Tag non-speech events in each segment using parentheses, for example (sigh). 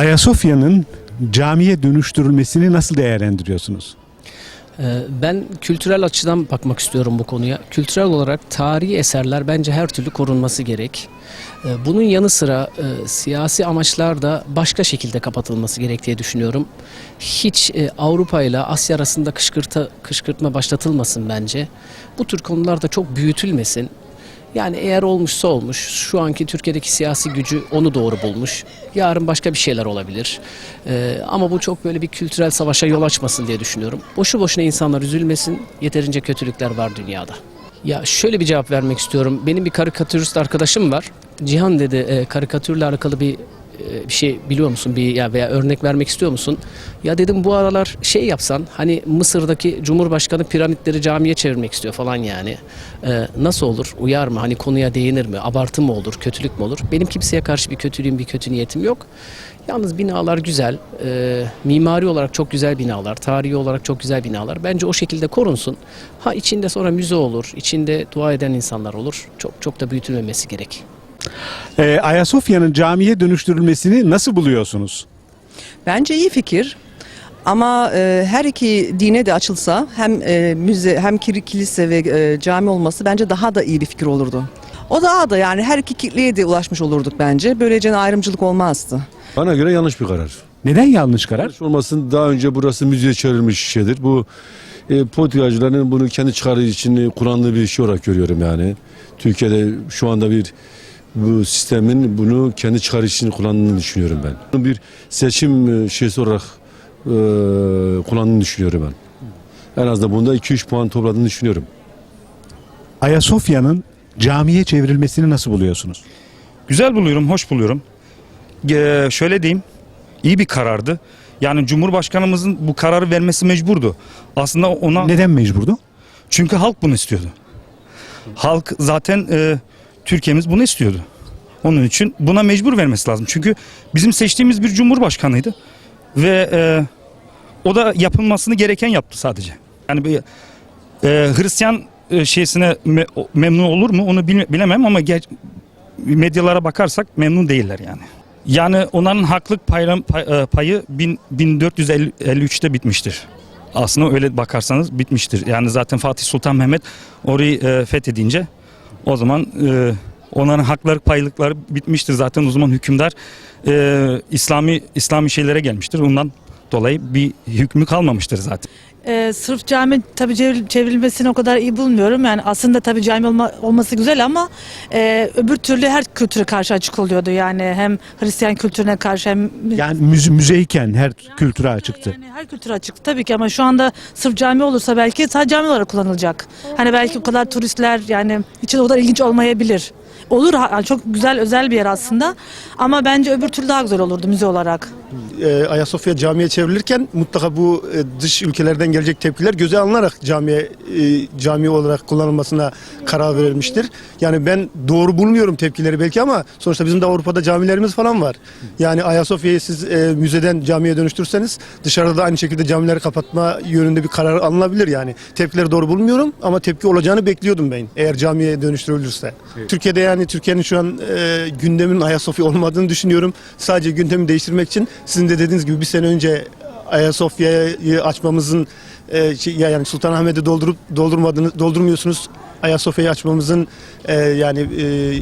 Ayasofya'nın camiye dönüştürülmesini nasıl değerlendiriyorsunuz? Ee, Ben kültürel açıdan bakmak istiyorum bu konuya. Kültürel olarak tarihi eserler bence her türlü korunması gerek. Ee, Bunun yanı sıra e, siyasi amaçlar da başka şekilde kapatılması gerek diye düşünüyorum. Hiç e, Avrupa ile Asya arasında kışkırtma başlatılmasın bence. Bu tür konularda çok büyütülmesin. Yani eğer olmuşsa olmuş, şu anki Türkiye'deki siyasi gücü onu doğru bulmuş. Yarın başka bir şeyler olabilir. Ee, ama bu çok böyle bir kültürel savaşa yol açmasın diye düşünüyorum. Boşu boşuna insanlar üzülmesin, yeterince kötülükler var dünyada. Ya şöyle bir cevap vermek istiyorum. Benim bir karikatürist arkadaşım var. Cihan dedi, e, karikatürle alakalı bir bir şey biliyor musun bir ya veya örnek vermek istiyor musun? Ya dedim bu aralar şey yapsan hani Mısır'daki Cumhurbaşkanı piramitleri camiye çevirmek istiyor falan yani. Ee, nasıl olur? Uyar mı? Hani konuya değinir mi? Abartı mı olur? Kötülük mü olur? Benim kimseye karşı bir kötülüğüm, bir kötü niyetim yok. Yalnız binalar güzel. Ee, mimari olarak çok güzel binalar. Tarihi olarak çok güzel binalar. Bence o şekilde korunsun. Ha içinde sonra müze olur. içinde dua eden insanlar olur. Çok çok da büyütülmemesi gerek. Ee, Ayasofya'nın camiye dönüştürülmesini nasıl buluyorsunuz? Bence iyi fikir. Ama e, her iki dine de açılsa hem e, müze hem kilise ve e, cami olması bence daha da iyi bir fikir olurdu. O daha da yani her iki kitleye de ulaşmış olurduk bence. Böylece ayrımcılık olmazdı. Bana göre yanlış bir karar. Neden yanlış karar? Yanlış olmasın daha önce burası müzeye çevrilmiş şeydir. Bu e, politikacıların bunu kendi çıkarı için kullandığı bir şey olarak görüyorum yani. Türkiye'de şu anda bir bu sistemin bunu kendi çıkarı için kullandığını düşünüyorum ben. Bunu bir seçim e, şeysi olarak e, kullandığını düşünüyorum ben. En azından bunda 2-3 puan topladığını düşünüyorum. Ayasofya'nın camiye çevrilmesini nasıl buluyorsunuz? Güzel buluyorum, hoş buluyorum. Ee, şöyle diyeyim, iyi bir karardı. Yani Cumhurbaşkanımızın bu kararı vermesi mecburdu. Aslında ona Neden mecburdu? çünkü halk bunu istiyordu. Halk zaten e, Türkiye'miz bunu istiyordu. Onun için buna mecbur vermesi lazım. Çünkü bizim seçtiğimiz bir cumhurbaşkanıydı ve e, o da yapılmasını gereken yaptı sadece. Yani bir e, Hristiyan e, şeysine me- memnun olur mu onu bil- bilemem ama ger- medyalara bakarsak memnun değiller yani. Yani onların haklık payı, pay- e, payı bin- 1453'te bitmiştir. Aslında öyle bakarsanız bitmiştir. Yani zaten Fatih Sultan Mehmet orayı e, fethedince o zaman e, onların hakları paylıkları bitmiştir. Zaten o zaman hükümdar e, İslami İslami şeylere gelmiştir. Ondan dolayı bir hükmü kalmamıştır zaten. Ee, sırf cami tabii çevril- çevrilmesini o kadar iyi bulmuyorum. Yani aslında tabii cami olma- olması güzel ama e, öbür türlü her kültüre karşı açık oluyordu. Yani hem Hristiyan kültürüne karşı hem Yani müze, müzeyken her kültüre açıktı. yani her kültüre açık tabii ki ama şu anda sırf cami olursa belki sadece cami olarak kullanılacak. Hani belki o kadar turistler yani için o kadar ilginç olmayabilir. Olur ha- çok güzel özel bir yer aslında ama bence öbür türlü daha güzel olurdu müze olarak. E, Ayasofya camiye çevrilirken mutlaka bu e, dış ülkelerden gelecek tepkiler göze alınarak camiye e, cami olarak kullanılmasına karar verilmiştir. Yani ben doğru bulmuyorum tepkileri belki ama sonuçta bizim de Avrupa'da camilerimiz falan var. Yani Ayasofya'yı siz e, müzeden camiye dönüştürseniz dışarıda da aynı şekilde camileri kapatma yönünde bir karar alınabilir yani. Tepkileri doğru bulmuyorum ama tepki olacağını bekliyordum ben eğer camiye dönüştürülürse. Türkiye'de yani Türkiye'nin şu an e, gündeminin Ayasofya olmadığını düşünüyorum. Sadece gündemi değiştirmek için sizin de dediğiniz gibi bir sene önce Ayasofya'yı açmamızın e, şey, ya yani Sultanahmet'i doldurup doldurmadığını doldurmuyorsunuz. Ayasofya'yı açmamızın e, yani e,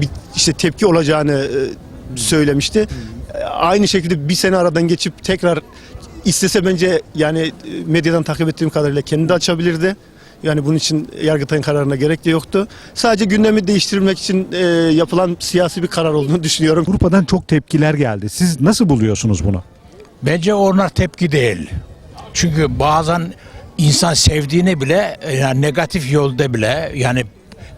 bir işte tepki olacağını e, söylemişti. E, Aynı şekilde bir sene aradan geçip tekrar istese bence yani e, medyadan takip ettiğim kadarıyla kendi açabilirdi. Yani bunun için Yargıtay'ın kararına gerek de yoktu. Sadece gündemi değiştirmek için e, yapılan siyasi bir karar olduğunu (laughs) düşünüyorum. Avrupa'dan çok tepkiler geldi. Siz nasıl buluyorsunuz bunu? Bence onlar tepki değil. Çünkü bazen insan sevdiğini bile yani negatif yolda bile yani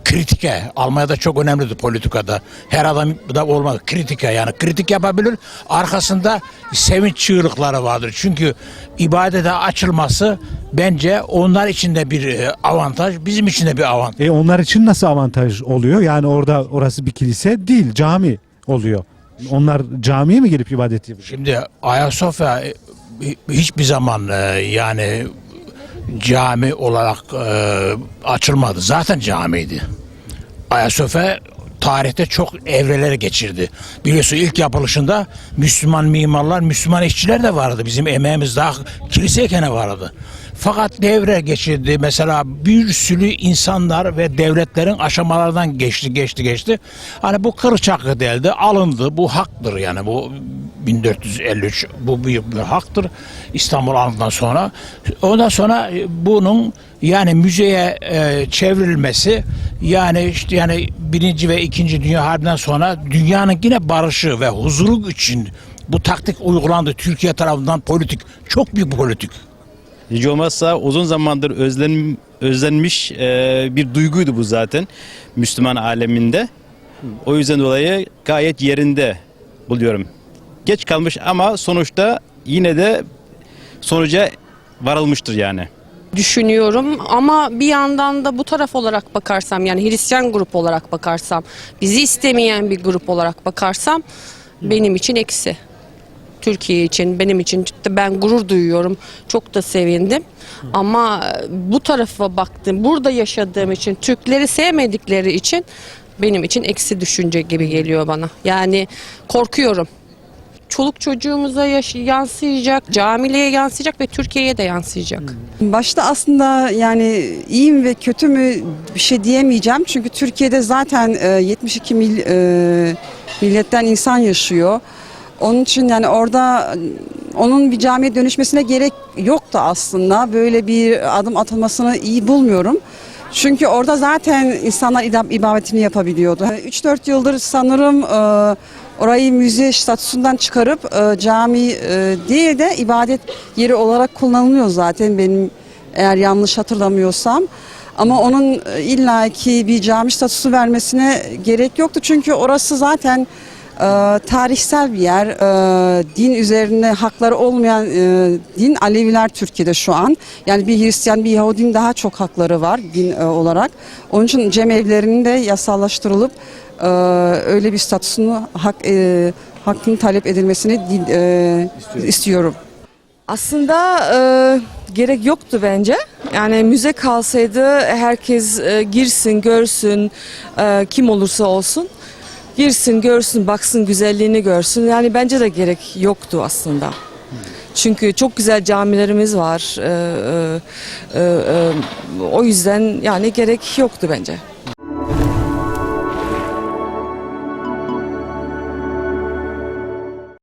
kritike Almanya'da çok önemlidir politikada. Her adam da olmaz. Kritike yani kritik yapabilir. Arkasında sevinç çığlıkları vardır. Çünkü ibadete açılması bence onlar için de bir e, avantaj, bizim için de bir avantaj. E onlar için nasıl avantaj oluyor? Yani orada orası bir kilise değil, cami oluyor. Onlar camiye mi gelip ibadet yapıyor? Şimdi Ayasofya e, hiçbir zaman e, yani cami olarak e, açılmadı. Zaten camiydi. Ayasofya tarihte çok evreler geçirdi. Biliyorsun ilk yapılışında Müslüman mimarlar, Müslüman işçiler de vardı. Bizim emeğimiz daha kiliseyken vardı. Fakat devre geçirdi. Mesela bir sürü insanlar ve devletlerin aşamalardan geçti, geçti, geçti. Hani bu kılıç hakkı değildi, alındı. Bu haktır yani bu 1453 bu büyük bir haktır. İstanbul alındıktan sonra. Ondan sonra bunun yani müzeye e, çevrilmesi yani işte yani birinci ve ikinci dünya harbinden sonra dünyanın yine barışı ve huzuru için bu taktik uygulandı Türkiye tarafından politik çok büyük bir politik. Hiç olmazsa uzun zamandır özlen, özlenmiş e, bir duyguydu bu zaten Müslüman aleminde. O yüzden dolayı gayet yerinde buluyorum. Geç kalmış ama sonuçta yine de sonuca varılmıştır yani. düşünüyorum ama bir yandan da bu taraf olarak bakarsam yani Hristiyan grup olarak bakarsam bizi istemeyen bir grup olarak bakarsam benim için eksi. Türkiye için benim için ben gurur duyuyorum. Çok da sevindim. Ama bu tarafa baktım. Burada yaşadığım için Türkleri sevmedikleri için benim için eksi düşünce gibi geliyor bana. Yani korkuyorum. Çoluk çocuğumuza yansıyacak, camileye yansıyacak ve Türkiye'ye de yansıyacak. Başta aslında yani iyi mi ve kötü mü bir şey diyemeyeceğim. Çünkü Türkiye'de zaten e, 72 mil, e, milletten insan yaşıyor. Onun için yani orada e, onun bir camiye dönüşmesine gerek yoktu aslında. Böyle bir adım atılmasını iyi bulmuyorum. Çünkü orada zaten insanlar ibadetini yapabiliyordu. 3-4 yıldır sanırım e, orayı müze statüsünden çıkarıp e, cami e, değil de ibadet yeri olarak kullanılıyor zaten benim eğer yanlış hatırlamıyorsam. Ama onun e, illaki bir cami statüsü vermesine gerek yoktu. Çünkü orası zaten e, tarihsel bir yer. E, din üzerine hakları olmayan e, din Aleviler Türkiye'de şu an. Yani bir Hristiyan, bir Yahudinin daha çok hakları var din e, olarak. Onun için cemevlerinin de yasallaştırılıp e, öyle bir statüsünü hak e, hakkının talep edilmesini e, istiyorum. Aslında e, gerek yoktu bence. Yani müze kalsaydı herkes e, girsin, görsün, e, kim olursa olsun. Girsin, görsün, baksın, güzelliğini görsün. Yani bence de gerek yoktu aslında. Çünkü çok güzel camilerimiz var. E, e, e, e, o yüzden yani gerek yoktu bence.